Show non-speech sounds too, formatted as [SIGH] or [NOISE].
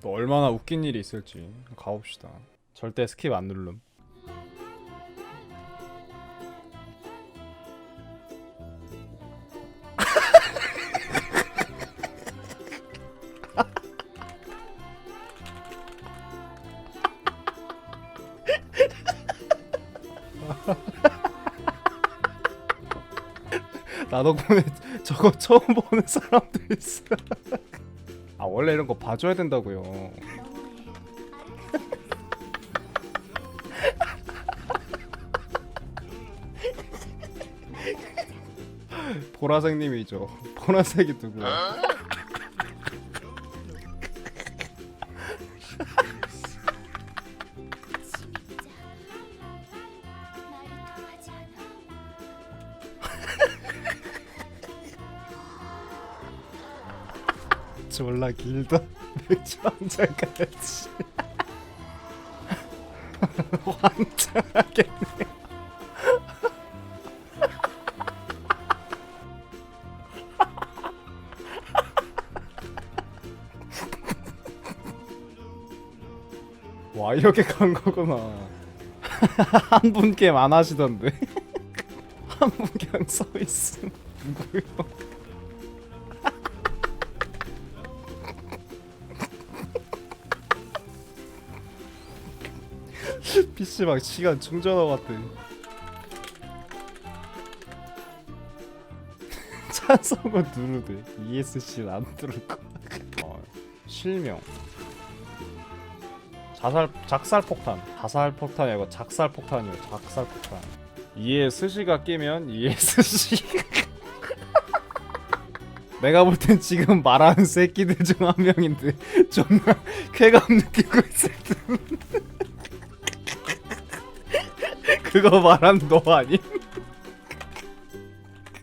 또 얼마나 웃긴 일이 있을지 가봅시다. 절대 스킵 안 누름. [LAUGHS] 나 덕분에 저거 처음 보는 사람도 있어. [LAUGHS] 아 원래 이런 거 봐줘야 된다고요. 보라색님이죠. 보라색이 누구? 졸라 길다. 맥주 한 잔 가야지. 환장하겠네. 와 이렇게 간 거구나. [LAUGHS] 한 분 게임 안 하시던데. [LAUGHS] 한 분 그냥 서 있음. [LAUGHS] 누구요? [LAUGHS] PC방 시간 충전하고 왔대. [LAUGHS] 찬성은 누르대. ESC는 안 누를 거. 어, 실명. 자살 작살 폭탄. 자살 폭탄이 아니고 작살 폭탄이요. 작살 폭탄. ESC가 깨면 ESC. [LAUGHS] 내가 볼 땐 지금 말하는 새끼들 중 한 명인데 존나 쾌감 느끼고 있을 듯. 그거 말하는 너 아니?